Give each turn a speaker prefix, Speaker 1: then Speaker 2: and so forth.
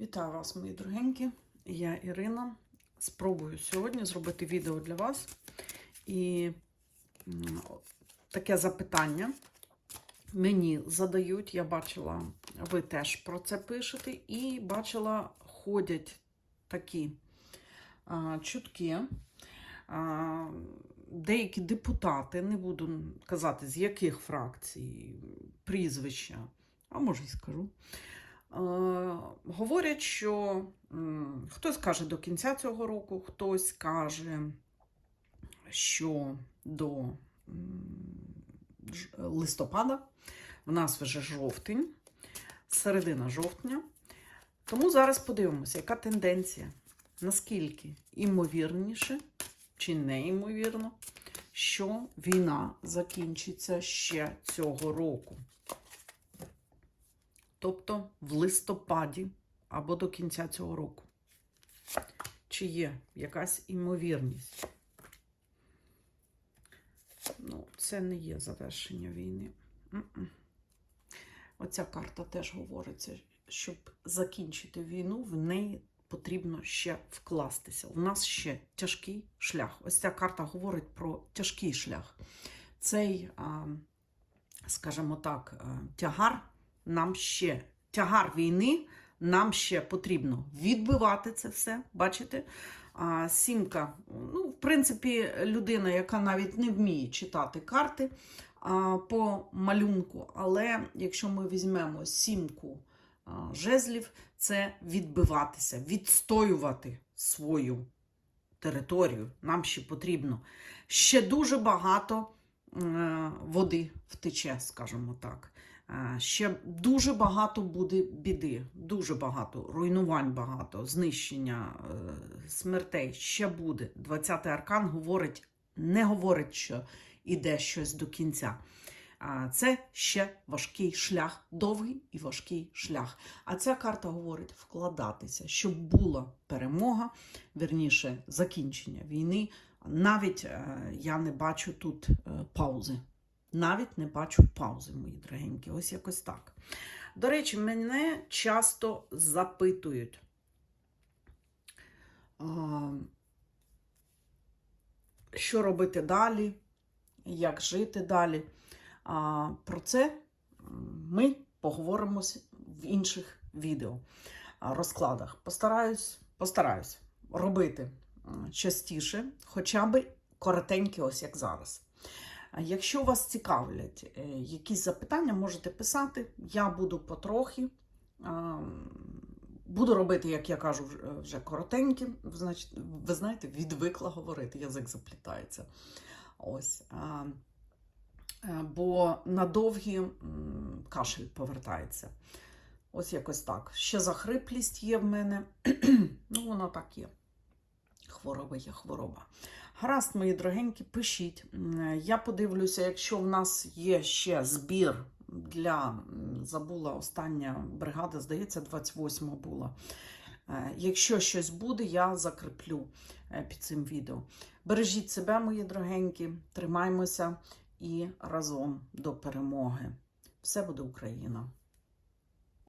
Speaker 1: Вітаю вас, мої дорогенькі. Я Ірина. Спробую сьогодні зробити відео для вас. І таке запитання мені задають. Я бачила, ви теж про це пишете, і бачила, ходять такі а, чутки. А, деякі депутати, не буду казати, з яких фракцій, прізвища, а може й скажу. Е, говорять, що хтось каже до кінця цього року, хтось каже, що до листопада, в нас вже жовтень, середина жовтня. Тому зараз подивимося, яка тенденція, наскільки імовірніше чи неймовірно, що війна закінчиться ще цього року тобто в листопаді або до кінця цього року. Чи є якась імовірність? Ну, це не є завершення війни. М-м. Оця карта теж говориться, щоб закінчити війну, в неї потрібно ще вкластися. У нас ще тяжкий шлях. Ось ця карта говорить про тяжкий шлях. Цей, скажімо так, тягар нам ще тягар війни, нам ще потрібно відбивати це все. Бачите? А, сімка, ну, в принципі, людина, яка навіть не вміє читати карти а, по малюнку. Але якщо ми візьмемо сімку а, жезлів, це відбиватися, відстоювати свою територію. Нам ще потрібно. Ще дуже багато е, води втече, скажімо так. Е, Ще дуже багато буде біди, дуже багато, руйнувань багато, знищення е, смертей ще буде. 20-й аркан говорить, не говорить, що іде щось до кінця. А Це ще важкий шлях, довгий і важкий шлях. А ця карта говорить вкладатися, щоб була перемога, верніше закінчення війни. Навіть е, я не бачу тут е, паузи. Навіть не бачу паузи, мої дорогенькі. Ось якось так. До речі, мене часто запитують. Що робити далі, як жити далі. Про це ми поговоримо в інших відео розкладах. Постараюсь, постараюсь робити частіше, хоча б коротенькі, ось як зараз. Якщо вас цікавлять е, якісь запитання, можете писати. Я буду потрохи. Буду робити, як я кажу, вже-. Значить, ви знаєте, відвикла говорити, язик заплітається. Ось. Бо на довгі кашель повертається. Ось якось так. Ще захриплість є в мене. ну, вона так є. Хвороба є хвороба. Гаразд, мої дорогенькі, пишіть. Я подивлюся, якщо в нас є ще збір для забула остання бригада, здається, 28 була. Е, Якщо щось буде, я закріплю е, під цим відео. Бережіть себе, мої дорогенькі, тримаймося і разом до перемоги. Все буде Україна!